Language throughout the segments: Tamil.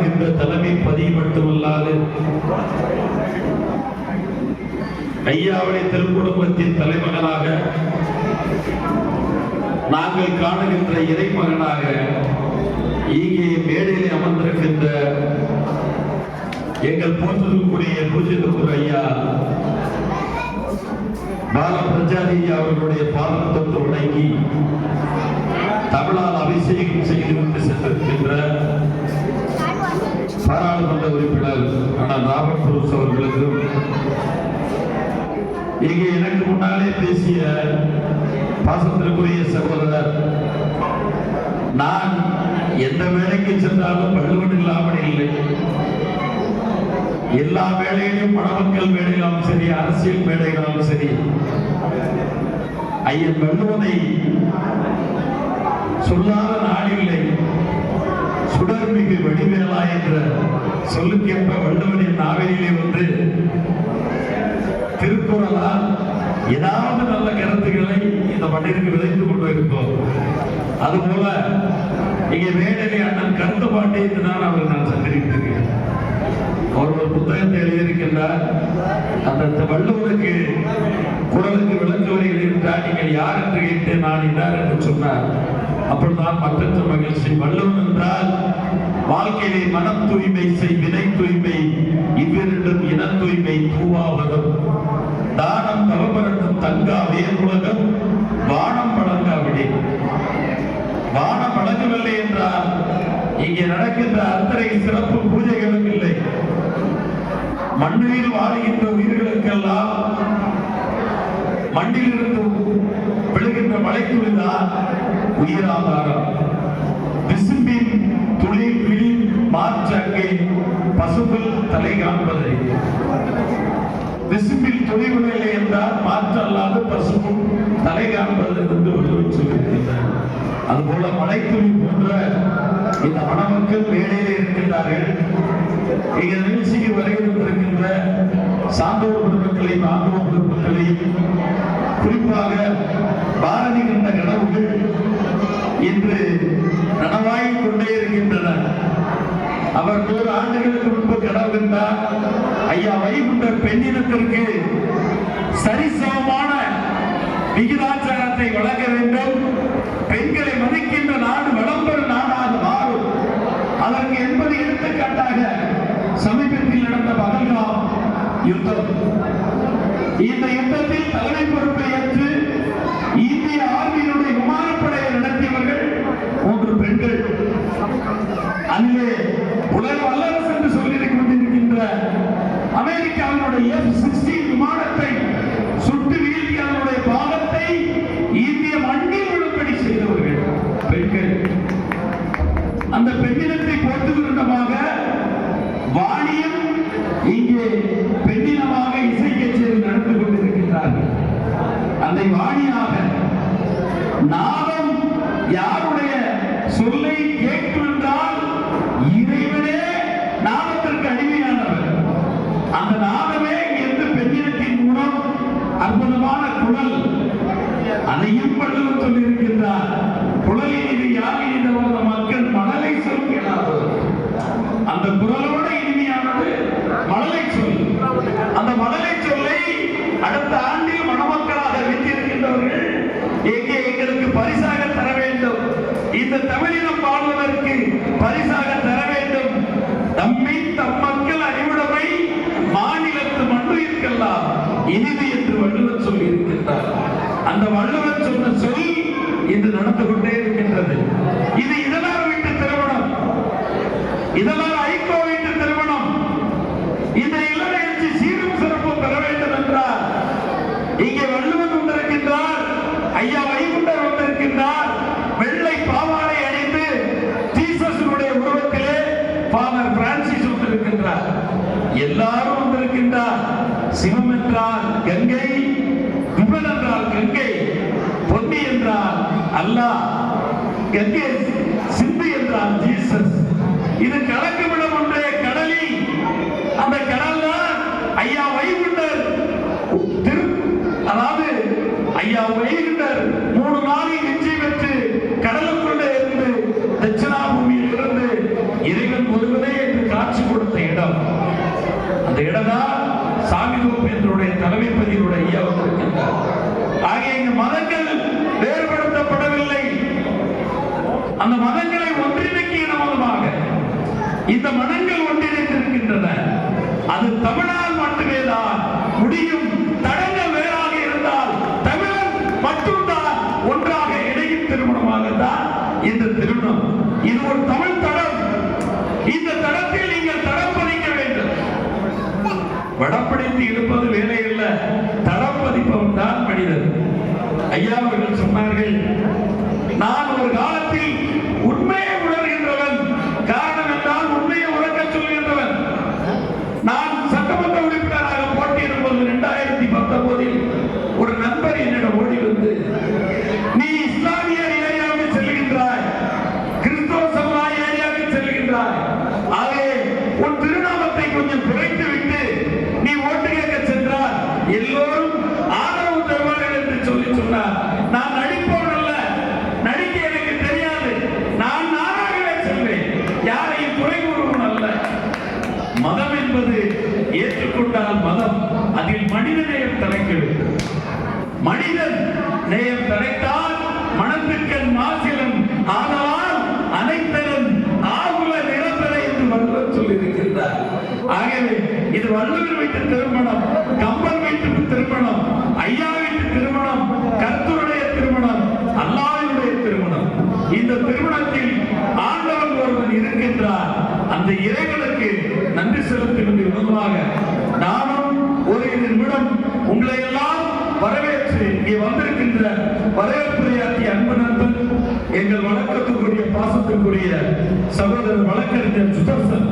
காணுகின்ற தலைமை பதிவு மட்டுமல்லாது ஐயாவுடைய திருக்குடும்பத்தின் தலைமகனாக நாங்கள் காணுகின்ற இறைமகனாக இங்கே மேடையில் அமர்ந்திருக்கின்ற எங்கள் போற்றுதலுக்குரிய பூஜிதபுர ஐயா பால பிரஜாதி அவர்களுடைய பாதம் தொட்டு வணங்கி தமிழால் அபிஷேகம் செய்து கொண்டு சென்றிருக்கின்ற பாராளுமன்ற உறுப்பினர் ஆனால் ராபர்ட் புரூஸ் அவர்களுக்கும் இங்கே எனக்கு முன்னாலே பேசிய பாசத்திற்குரிய சகோதரர் நான் எந்த வேலைக்கு சென்றாலும் வள்ளுவன் இல்லாமல் இல்லை. எல்லா வேலையிலும் பணமக்கள் வேலைகளாலும் சரி அரசியல் வேலைகளும் சரி ஐயன் வள்ளுவனை சொல்லாத நாடில்லை சுடர்மிகு வடிவேலா என்ற சொல்லுக்கேற்ப வள்ளுவனின் நாவலிலே வந்து திருக்குறளால் ஏதாவது நல்ல கருத்துக்களை இந்த மண்ணிற்கு விதைத்து கொண்டு இருக்கோம் அதுபோல இங்கே மேடையிலே அண்ணன் கருத்து பாட்டை தான் அவர் நான் சந்தித்திருக்கிறேன் அவர் ஒரு புத்தகத்தை எழுதியிருக்கின்றார். அந்த வள்ளுவனுக்கு குரலுக்கு விளக்கு வருகிறீர்கள் நீங்கள் யார் என்று கேட்டு நான் இன்னார் என்று சொன்னார். அப்படித்தான் மற்ற மகிழ்ச்சி வள்ளுவன் என்றால் வாழ்க்கையிலே மனம் தூய்மை செய் வினை தூய்மை இவ்விரண்டும் இன தூய்மை தூவாவதும் தானம் தவபரட்டும் தங்கா வேறுலகம் வானம் வழங்காவிடே வானம் வழங்கவில்லை என்றால் இங்கே நடக்கின்ற அத்தனை சிறப்பு பூஜைகளும் இல்லை. மண்ணில் வாழ்கின்ற உயிர்களுக்கெல்லாம் மண்ணிலிருந்து விழுகின்ற மழைத்துளிதான் உயிராதாரம். விசும்பின் துளி விழி மாற்றங்கை பசுபில் தலை காண்பதை. விசும்பில் துணிவு விழலை என்றால் மாற்றல்லாத பசுவும் தலை காண்பது என்று வள்ளுவர் சொல்லியிருக்கிறார் அதுபோல மலைத்துளி போன்ற இந்த மணமக்கள் மேடையில் இருக்கின்றார்கள். எங்கள் நிகழ்ச்சிக்கு வருகை தந்திருக்கின்ற சான்றோர் பெருமக்களையும் ஆண்டோர் பெருமக்களையும் குறிப்பாக பாரதி கண்ட கனவுகள் இன்று நனவாகிக் கொண்டே இருக்கின்றன அவர் நூறு ஆண்டுகளுக்கு முன்பு கனவு கண்டார். ஐயா வைகுண்ட பெண்ணினத்திற்கு சரிசமமான விகிதாச்சாரத்தை வழங்க வேண்டும். பெண்களை மதிக்கின்ற நாடு வளம்பெறும் நாடாக மாறும். அதற்கு என்பது எடுத்துக்காட்டாக சமீபத்தில் நடந்த பகல்காம் யுத்தம். இந்த யுத்தத்தில் தலைமை பொறுப்பை அல்லாஹ் எங்கே சிந்து என்றால் ஜீசஸ். இது கலக்கு விடம் ஒன்றே கடலில் அந்த கடல்ல ஐயா வைகுண்டர் திரு அதாவது ஐயா வைகுண்டர் மூணு நாளில் நெஞ்சை பெற்று கடலுக்குள்ளே இருந்து தட்சிணாபூமியில் இருந்து இறைவன் ஒருவனே என்று காட்சி கொடுத்த இடம். அந்த இடம் தான் சாமி தோப்பேந்தருடைய தலைமை பதிவுடைய ஐயா வந்திருக்கின்றார். ஆகிய இங்கு மதங்கள் வேறுபடுத்தப்படவில்லை அந்த மதங்களை ஒன்றிணைக்கிற மூலமாக இந்த மனங்கள் ஒன்றிணைந்திருக்கின்றன. அது தமிழால் மட்டுமே தான் முடியும். தடங்கள் வேறாக இருந்தால் தமிழன் மட்டும்தான் ஒன்றாக இணையும் திருமணமாக தான் இந்த நீ இஸ்லாமிய ஏரியாவுக்கு செல்லுகின்றாய் கிறிஸ்தவ சமுதாய ஏரியாவுக்கு செல்லுகின்றாய் ஆகவே உன் திருநாமத்தை கொஞ்சம் குறைத்து விட்டு நீ ஓட்டு கேட்க சென்றால் எல்லோரும் ஆதரவு தருவார்கள் என்று சொல்லி சொன்னார். நான் நடிப்பவன் அல்ல. நடிக்க எனக்கு தெரியாது. நான் நானாகவே செல்வேன். யாரையும் குறை கூறுவன் அல்ல. மதம் என்பது ஏற்றுக்கொண்டால் மதம் அதில் மனிதநேயம் தலைக்கிறது மனிதன் நேயம் தலைத்தால் மனத்துக்கண் மாசிலும் ஆதலால் அனைத்தரும் ஆகுல நிரந்தரை என்று வள்ளுவர் சொல்லியிருக்கின்றார். ஆகவே இது வள்ளுவர் வைத்த திருமணம் கம்பன் வைத்து திருமணம் ஐயா வைத்து திருமணம் கர்த்தருடைய திருமணம் அல்லாவினுடைய திருமணம். இந்த திருமணத்தில் ஆண்டவன் ஒருவன் இருக்கின்றார். அந்த இறைவனுக்கு நன்றி செலுத்துகின்ற விதமாக நானும் ஒரு நிமிடம் உங்களை எல்லாம் வரவேற்று இங்கே வந்திருக்கின்ற வரவேற்புரையாற்றிய அன்பு நண்பன் எங்கள் வணக்கத்துக்குரிய பாசத்துக்குரிய சகோதரர் வழக்கறிஞர் சுதர்சன்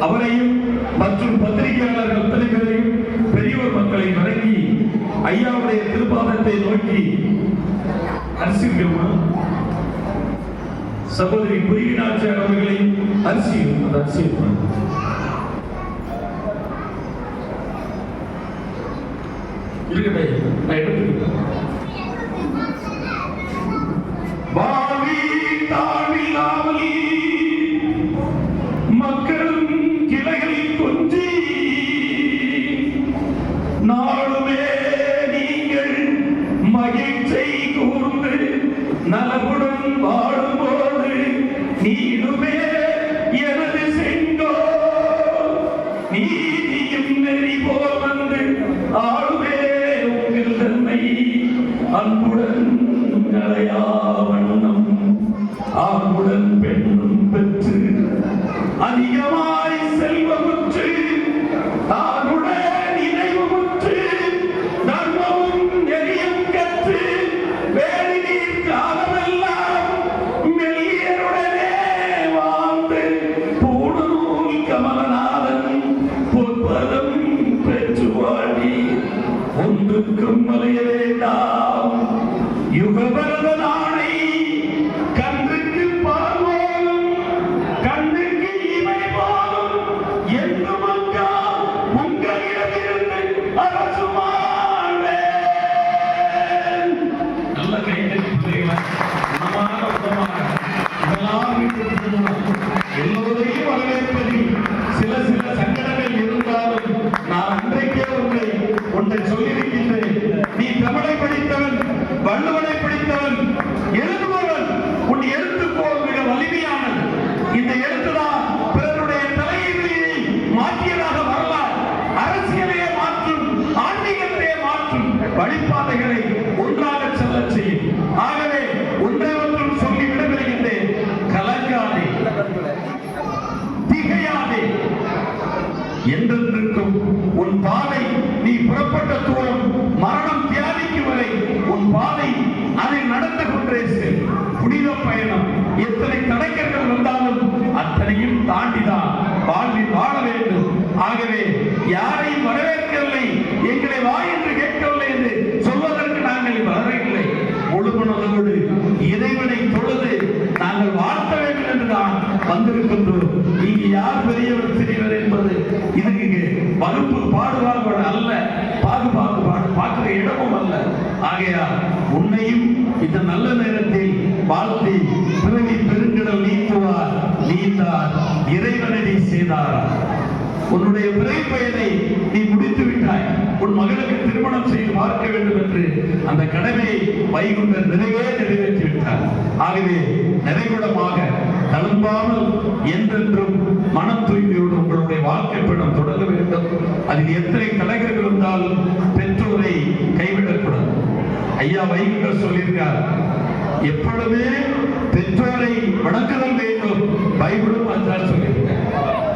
அவரையும் மற்றும் பத்திரிகையாளர்கள் அத்தனை பேரையும் பெரியோர் மக்களை வணங்கி ஐயாவுடைய திருப்பாதத்தை நோக்கி அரசியலுமா சகோதரி குருவினாச்சார் அவர்களையும் அரசியல் அந்த ఇరిగిపోయి బయట తిరుగుతారు கலையா என்றென்றுக்கும் உன் பாதை நீ புறப்பட்ட தூரம் மரணம் தியானிக்கும் வரை உன் பாதை அதை நடந்த கொண்டே புனித பயணம். எத்தனை தடைக்கர்கள் வந்தாலும் அத்தனையும் தாண்டிதான். வாழ்வில் வாழ வேண்டும். ஆகவே யாரையும் வரவேற்கவில்லை எங்களை வா என்று கேட்கவில்லை என்று சொல்வதற்கு நாங்கள் வரவில்லை. முழுமனதோடு இறைவனை தொழுது நாங்கள் வாழ்த்த வேண்டும் என்றுதான் வந்திருக்கின்றோம். இங்கு யார் பெரியவர் சிறியவர் என்பது இதுக்கு வகுப்பு பாடுபாடு அல்ல பாகுபாடு பாடு பார்க்கிற இடமும் அல்ல. ஆகையால் உன்னையும் இந்த நல்ல நேரத்தில் வாழ்த்தி பிறவி பெருங்கடல் நீக்குவார். நீந்தார் இறைவனடி செய்தார். உன்னுடைய பிறை பயனை நீ முடித்து விட்டாய். உன் மகளுக்கு திருமணம் செய்து பார்க்க வேண்டும் என்று அந்த கடமையை வைகுண்டர் நிறைவே நிறைவேற்றி விட்டார். ஆகவே நினைவிடமாக தழும்பாமல் என்றென்றும் மனம் தூய்மையோடு உங்களுடைய வாழ்க்கை பயணம் தொடங்க வேண்டும். அதில் எத்தனை கலைஞர்கள் இருந்தாலும் பெற்றோரை கைவிடக்கூடாது. ஐயா வைகுண்டர் சொல்லியிருக்கார் எப்பொழுதே பெற்றோரை வணங்குதல் வேண்டும் பைபிளும் அதான் சொல்லியிருக்கார்.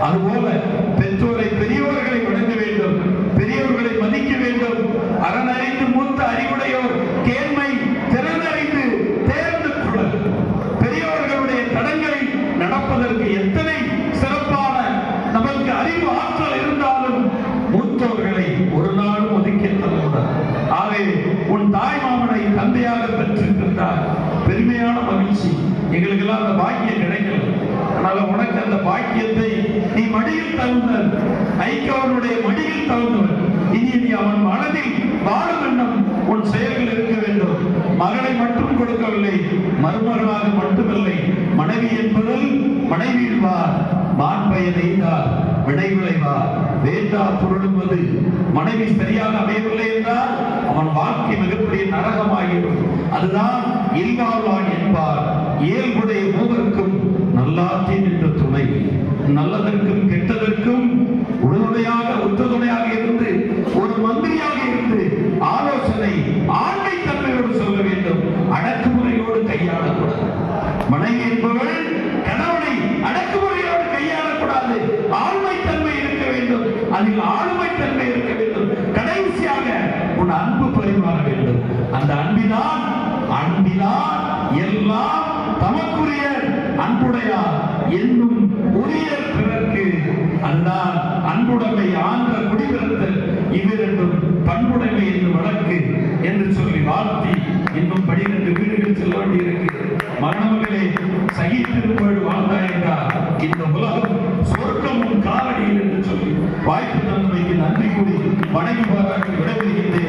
அதுபோல உன் தாய் மாமனை தந்தையாக பெற்றிருக்கின்றார். பெருமையான மகிழ்ச்சி. எங்களுக்கெல்லாம் அந்த பாக்கியம் கிடைக்கல. அதனால உனக்கு அந்த பாக்கியத்தை நீ மடியில் தகுந்தவர் ஐக்கவனுடைய மடியில் தகுந்தவர் இனி நீ அவன் மனதில் வாழும் எண்ணம் உன் செயல்கள் இருக்க வேண்டும். மகளை மட்டும் கொடுக்கவில்லை. மருமகளாக மட்டுமில்லை. மனைவி என்பதில் வா மாண்பயன் எய்தார் விடை வேண்டா பொருளும்பது மனைவி சரியாக அமையவில்லை என்றால் அவன் வாழ்க்கை மிகப்பெரிய நரகமாகிடும் அதுதான் இல்வாழ்வான் என்பார். இயல்புடைய மூவருக்கும் நல்லாற்றின் என்ற துணை. நல்லதற்கும் கெட்டதற்கும் உடனுடையாக உத்ததுணையாக இருந்து ஒரு மந்திரியாக இருந்து ஆலோசனை ஆண்மை தன்மையோடு சொல்ல வேண்டும். அடக்குமுறையோடு அதில் ஆளுமை தன்மை இருக்க வேண்டும். கடைசியாக உன் அன்பு பரிமாற வேண்டும். அந்த அன்பினால் அன்பினால் எல்லாம் தமக்குரிய அன்புடையார் என்னும் உரிய பிறர்க்கு அந்தான் அன்புடைமை ஆன்ற குடிபிறத்தல் இவ்விரண்டும் பண்புடைமை என்று வழக்கு என்று சொல்லி வாழ்த்தி இன்னும் பனிரெண்டு வீடுகள் செல்ல வேண்டியிருக்கு மரணங்களே சகித்திருப்ப வாய்ப்பு தந்தமைக்கு நன்றி கூறி வணங்கி பாராட்டி விடைபெறுகின்றேன்.